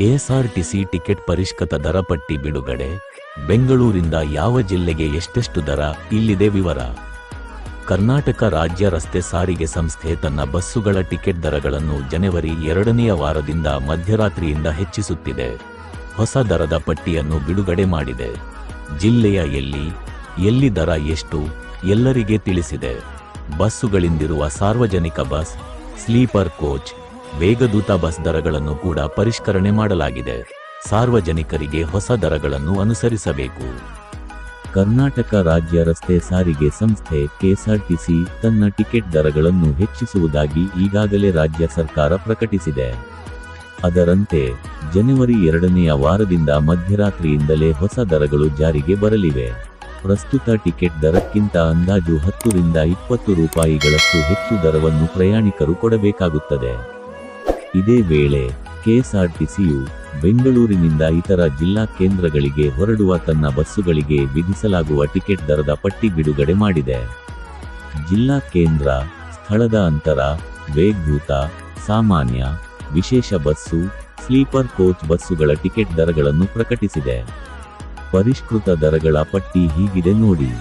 KSRTC ticket ಪರಿಷ್ಕೃತ ದರ ಪಟ್ಟಿ ಬಿಡುಗಡೆ. ಬೆಂಗಳೂರಿಂದ ಯಾವ ಜಿಲ್ಲೆಗೆ ಎಷ್ಟೆಷ್ಟು ದರ ಇಲ್ಲಿದೆ ವಿವರ. ಕರ್ನಾಟಕ ರಾಜ್ಯ ರಸ್ತೆ ಸಾರಿಗೆ ಸಂಸ್ಥೆ ತನ್ನ ಬಸ್ಸುಗಳ ಟಿಕೆಟ್ ದರಗಳನ್ನು ಜನವರಿ ಎರಡನೆಯ ವಾರದಿಂದ ಮಧ್ಯರಾತ್ರಿಯಿಂದ ಹೆಚ್ಚಿಸುತ್ತಿದೆ. ಹೊಸ ದರದ ಪಟ್ಟಿಯನ್ನು ಬಿಡುಗಡೆ ಮಾಡಿದೆ. ಜಿಲ್ಲೆಯ ಎಲ್ಲಿ ಎಲ್ಲಿ ದರ ಎಷ್ಟು, ಎಲ್ಲರಿಗೆ ತಿಳಿಸಿದೆ. ಬಸ್ಸುಗಳಿಂದಿರುವ ಸಾರ್ವಜನಿಕ ಬಸ್, ಸ್ಲೀಪರ್ ಕೋಚ್ ವೇಗದೂತ ಬಸ್ ದರಗಳನ್ನು ಕೂಡ ಪರಿಷ್ಕರಣೆ ಮಾಡಲಾಗಿದೆ. ಸಾರ್ವಜನಿಕರಿಗೆ ಹೊಸ ದರಗಳನ್ನು ಅನುಸರಿಸಬೇಕು. ಕರ್ನಾಟಕ ರಾಜ್ಯ ರಸ್ತೆ ಸಾರಿಗೆ ಸಂಸ್ಥೆ ಕೆಎಸ್ಆರ್ಟಿಸಿ ತನ್ನ ಟಿಕೆಟ್ ದರಗಳನ್ನು ಹೆಚ್ಚಿಸುವುದಾಗಿ ಈಗಾಗಲೇ ರಾಜ್ಯ ಸರ್ಕಾರ ಪ್ರಕಟಿಸಿದೆ. ಅದರಂತೆ, ಜನವರಿ ಎರಡನೆಯ ವಾರದಿಂದ ಮಧ್ಯರಾತ್ರಿಯಿಂದಲೇ ಹೊಸ ದರಗಳು ಜಾರಿಗೆ ಬರಲಿವೆ. ಪ್ರಸ್ತುತ ಟಿಕೆಟ್ ದರಕ್ಕಿಂತ ಅಂದಾಜು ಹತ್ತರಿಂದ ಇಪ್ಪತ್ತು ರೂಪಾಯಿಗಳಷ್ಟು ಹೆಚ್ಚು ದರವನ್ನು ಪ್ರಯಾಣಿಕರು ಕೊಡಬೇಕಾಗುತ್ತದೆ. ಇದೇ ವೇಳೆ, ಕೆಎಸ್ಆರ್ಟಿಸಿಯು ಬೆಂಗಳೂರಿನಿಂದ ಇತರ ಜಿಲ್ಲಾ ಕೇಂದ್ರಗಳಿಗೆ ಹೊರಡುವ ತನ್ನ ಬಸ್ಸುಗಳಿಗೆ ವಿಧಿಸಲಾಗುವ ಟಿಕೆಟ್ ದರದ ಪಟ್ಟಿ ಬಿಡುಗಡೆ ಮಾಡಿದೆ. ಜಿಲ್ಲಾ ಕೇಂದ್ರ, ಸ್ಥಳದ ಅಂತರ, ವೇಗಭೂತ, ಸಾಮಾನ್ಯ, ವಿಶೇಷ ಬಸ್ಸು, ಸ್ಲೀಪರ್ ಕೋಚ್ ಬಸ್ಸುಗಳ ಟಿಕೆಟ್ ದರಗಳನ್ನು ಪ್ರಕಟಿಸಿದೆ. ಪರಿಷ್ಕೃತ ದರಗಳ ಪಟ್ಟಿ ಹೀಗಿದೆ ನೋಡಿ.